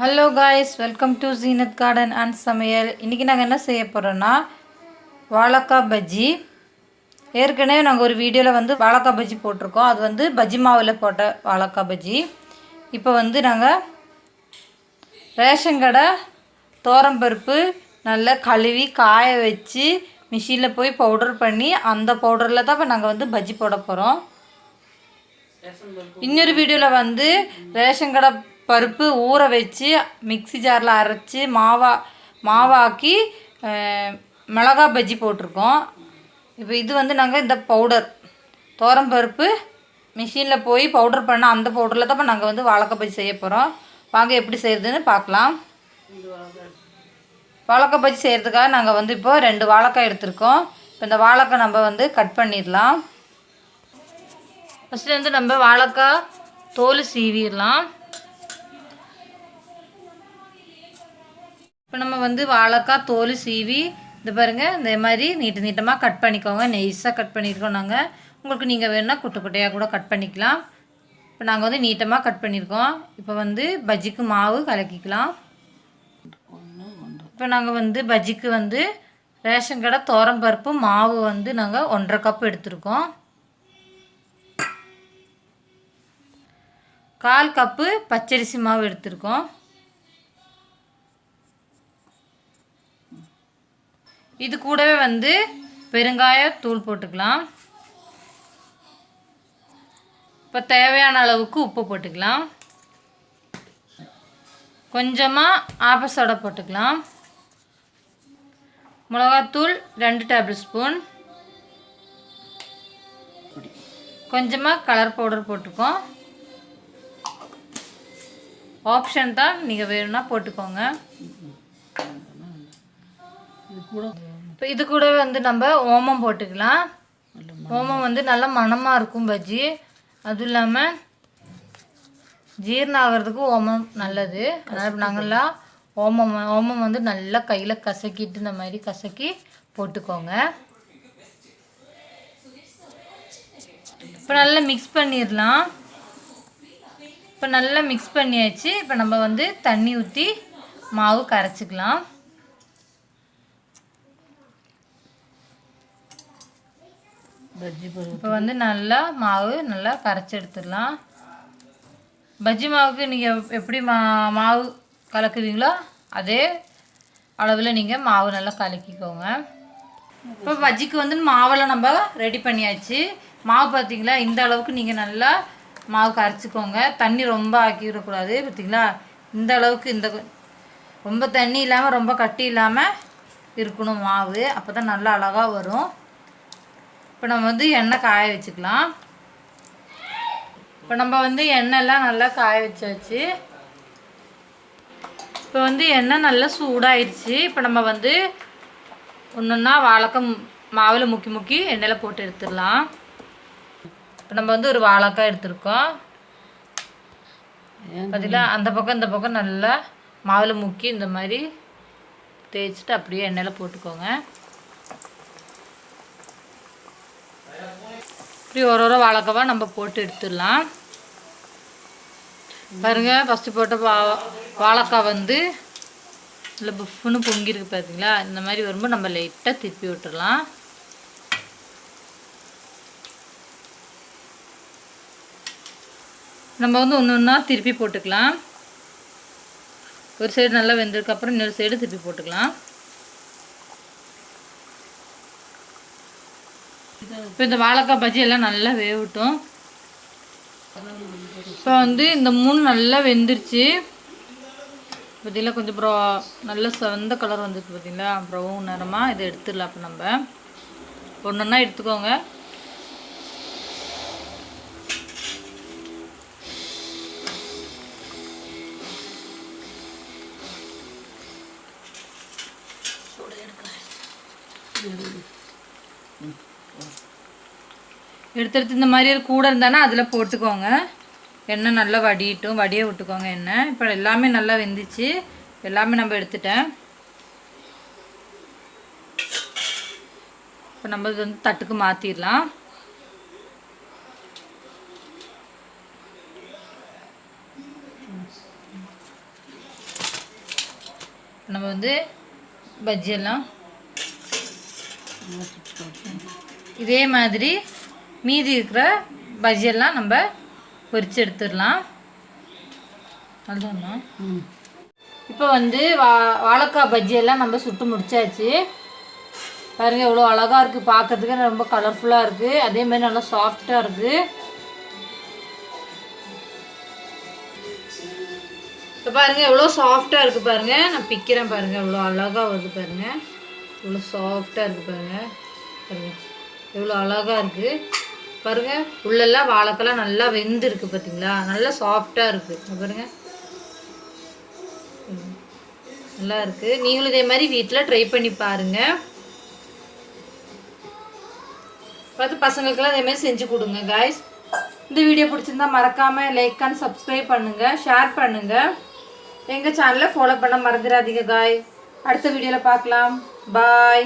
Hello guys welcome to Zeenat garden and சமையல் இன்றைக்கி நாங்கள் என்ன செய்ய போகிறோன்னா வாழைக்காய் பஜ்ஜி. ஏற்கனவே நாங்கள் ஒரு வீடியோவில் வந்து வாழைக்காய் பஜ்ஜி போட்டிருக்கோம். அது வந்து பஜ்ஜி மாவில் போட்ட வாழைக்காய் பஜ்ஜி. இப்போ வந்து நாங்கள் ரேஷன் கடை தோரம்பருப்பு நல்லா கழுவி காய வச்சு மிஷினில் போய் பவுடர் பண்ணி அந்த பவுடரில் தான் இப்போ நாங்கள் வந்து பஜ்ஜி போட போகிறோம் இன்னொரு வீடியோவில் வந்து ரேஷன் கடை பருப்பு ஊற வச்சு மிக்ஸி ஜாரில் அரைச்சி மாவா மாவாக்கி மிளகா பஜ்ஜி போட்டிருக்கோம். இப்போ இது வந்து நாங்கள் இந்த பவுடர் பருப்பு மிஷினில் போய் பவுடர் பண்ண அந்த பவுடரில் தான் இப்போ நாங்கள் வந்து வாழைக்காய் பஜ்ஜி செய்ய போகிறோம் வாங்க எப்படி செய்கிறதுன்னு பார்க்கலாம். வாழைக்காய் பஜ்ஜி செய்கிறதுக்காக நாங்கள் வந்து இப்போ ரெண்டு வாழைக்காய் எடுத்திருக்கோம். இப்போ இந்த வாழைக்காய் நம்ம வந்து கட் பண்ணிடலாம். ஃபஸ்ட்டு வந்து நம்ம வாழைக்காய் தோல் சீவிடலாம். இப்போ நம்ம வந்து வாழைக்காய் தோல் சீவி இது பாருங்கள் இந்த மாதிரி நீட்டு நீட்டமாக கட் பண்ணிக்கோங்க. நெய்ஸாக கட் பண்ணியிருக்கோம் நாங்கள் உங்களுக்கு நீங்கள் வேணுன்னா குட்டை குட்டையாக கூட கட் பண்ணிக்கலாம். இப்போ நாங்கள் வந்து நீட்டமாக கட் பண்ணியிருக்கோம் இப்போ வந்து பஜ்ஜிக்கு மாவு கலக்கிக்கலாம். இப்போ நாங்கள் வந்து பஜ்ஜிக்கு வந்து ரேஷன் கடை பருப்பு மாவு வந்து நாங்கள் ஒன்றரை கப் எடுத்திருக்கோம். கால் கப்பு பச்சரிசி மாவு எடுத்திருக்கோம். இது கூடவே வந்து பெருங்காய தூள் போட்டுக்கலாம். இப்போ தேவையான அளவுக்கு உப்பு போட்டுக்கலாம். கொஞ்சமாக ஆப்ப போட்டுக்கலாம். மிளகாத்தூள் ரெண்டு டேபிள் ஸ்பூன். கொஞ்சமாக கலர் பவுடர் போட்டுக்கோம். ஆப்ஷன் தான் நீங்கள் வேணும்னா போட்டுக்கோங்க. இப்போ இது கூடவே வந்து நம்ம ஓமம் போட்டுக்கலாம். ஓமம் வந்து நல்லா மணமாக இருக்கும் பஜ்ஜி. அதுவும் இல்லாமல் ஜீரணம் ஆகிறதுக்கு ஓமம் நல்லது. அதனால் நாங்கள்லாம் ஓமம் ஓமம் வந்து நல்லா கையில் கசக்கிட்டு இந்த மாதிரி கசக்கி போட்டுக்கோங்க. இப்போ நல்லா மிக்ஸ் பண்ணிடலாம் இப்போ நல்லா மிக்ஸ் பண்ணியாச்சு. இப்போ நம்ம வந்து தண்ணி ஊற்றி மாவு கரைச்சிக்கலாம் பஜ்ஜி பருப்பு இப்போ வந்து நல்லா மாவு நல்லா கரைச்சி எடுத்துடலாம் பஜ்ஜி மாவுக்கு நீங்கள் எப்படி மா மாவு கலக்குவீங்களோ அதே அளவில் நீங்கள் மாவு நல்லா கலக்கிக்கோங்க. இப்போ பஜ்ஜிக்கு வந்து மாவெல்லாம் நம்ம ரெடி பண்ணியாச்சு. மாவு பார்த்தீங்களா இந்த அளவுக்கு நீங்கள் நல்லா மாவு கரைச்சிக்கோங்க. தண்ணி ரொம்ப ஆக்கிவிடக்கூடாது பார்த்தீங்களா இந்த அளவுக்கு இந்த ரொம்ப தண்ணி இல்லாமல் ரொம்ப கட்டி இல்லாமல் இருக்கணும் மாவு. அப்போ தான் நல்லா அழகாக வரும். இப்போ நம்ம வந்து எண்ணெய் காய வச்சுக்கலாம். இப்போ நம்ம வந்து எண்ணெய்லாம் நல்லா காய வச்சாச்சு. இப்போ வந்து எண்ணெய் நல்லா சூடாயிடுச்சு. இப்போ நம்ம வந்து ஒன்றுன்னா வாழைக்காய் மாவில் முக்கி முக்கி எண்ணெயில் போட்டு எடுத்துடலாம். இப்போ நம்ம வந்து ஒரு வாழைக்காய் எடுத்திருக்கோம். பார்த்தீங்களா அந்த பக்கம் இந்த பக்கம் நல்லா மாவில் முக்கி இந்த மாதிரி தேய்ச்சிட்டு அப்படியே எண்ணெயில் போட்டுக்கோங்க. இப்படி ஒரு ஒரு வாழைக்காவா நம்ம போட்டு எடுத்துடலாம். பாருங்கள் ஃபஸ்ட்டு போட்ட வா வாழைக்காய் வந்து இல்லை புஃப்னு பொங்கியிருக்கு பார்த்தீங்களா இந்த மாதிரி வரும்போது நம்ம லைட்டாக திருப்பி விட்டுறலாம் நம்ம வந்து ஒன்று ஒன்றா திருப்பி போட்டுக்கலாம். ஒரு சைடு நல்லா வெந்ததுக்கப்புறம் இன்னொரு சைடு திருப்பி போட்டுக்கலாம். இப்போ இந்த வாழைக்காய் பஜ்ஜி எல்லாம் நல்லா வேகட்டும். இப்போ வந்து இந்த மூணு நல்லா வெந்துருச்சு. பார்த்தீங்களா கொஞ்சம் ப்ரோ நல்ல செவந்த கலர் வந்துருக்கு பார்த்தீங்களா ப்ரௌன் நிறமாக இதை எடுத்துடலாம் அப்போ நம்ம. ஒன்றா எடுத்துக்கோங்க. எடுத்து எடுத்து இந்த மாதிரி கூட இருந்தானா அதில் போட்டுக்கோங்க. எண்ணெய் நல்லா வடியட்டும். வடிய விட்டுக்கோங்க எண்ணெய். இப்போ எல்லாமே நல்லா வெந்துச்சு. எல்லாமே நம்ம எடுத்துட்டேன். இப்போ நம்ம இது வந்து தட்டுக்கு மாற்றிடலாம் நம்ம வந்து பஜ்ஜியெல்லாம் இதே மாதிரி மீதி இருக்கிற பஜ்ஜியெல்லாம் நம்ம பொரிச்சு எடுத்துடலாம். அதுதானா ம். இப்போ வந்து வா வாழைக்காய் பஜ்ஜியெல்லாம் நம்ம சுட்டு முடிச்சாச்சு. பாருங்கள் எவ்வளோ அழகாக இருக்குது பார்க்கறதுக்கு. ரொம்ப கலர்ஃபுல்லாக இருக்குது அதே மாதிரி நல்லா சாஃப்டாக இருக்குது இப்போ பாருங்கள் எவ்வளோ சாஃப்டாக இருக்குது பாருங்கள் நான் பிக்கிறேன் பாருங்கள் எவ்வளோ அழகாக வருது பாருங்கள் எவ்வளோ சாஃப்டாக இருக்குது பாருங்கள் பாருங்கள் எவ்வளோ அழகாக இருக்குது பாருங்கள் உள்ளெல்லாம் வாழைக்கெல்லாம் நல்லா வெந்து இருக்குது பார்த்தீங்களா நல்லா சாஃப்டாக இருக்குது பாருங்கள் நல்லா இருக்குது நீங்களும் இதே மாதிரி வீட்டில் ட்ரை பண்ணி பாருங்கள் பார்த்து பசங்களுக்கெல்லாம் இதே மாதிரி செஞ்சு கொடுங்க காய்ஸ் இந்த வீடியோ பிடிச்சிருந்தா மறக்காமல் லைக் அண்ட் சப்ஸ்கிரைப் பண்ணுங்கள் ஷேர் பண்ணுங்கள் எங்கள் சேனலை ஃபாலோ பண்ண மறந்துடாதீங்க காய் அடுத்த வீடியோவில் பார்க்கலாம். பாய்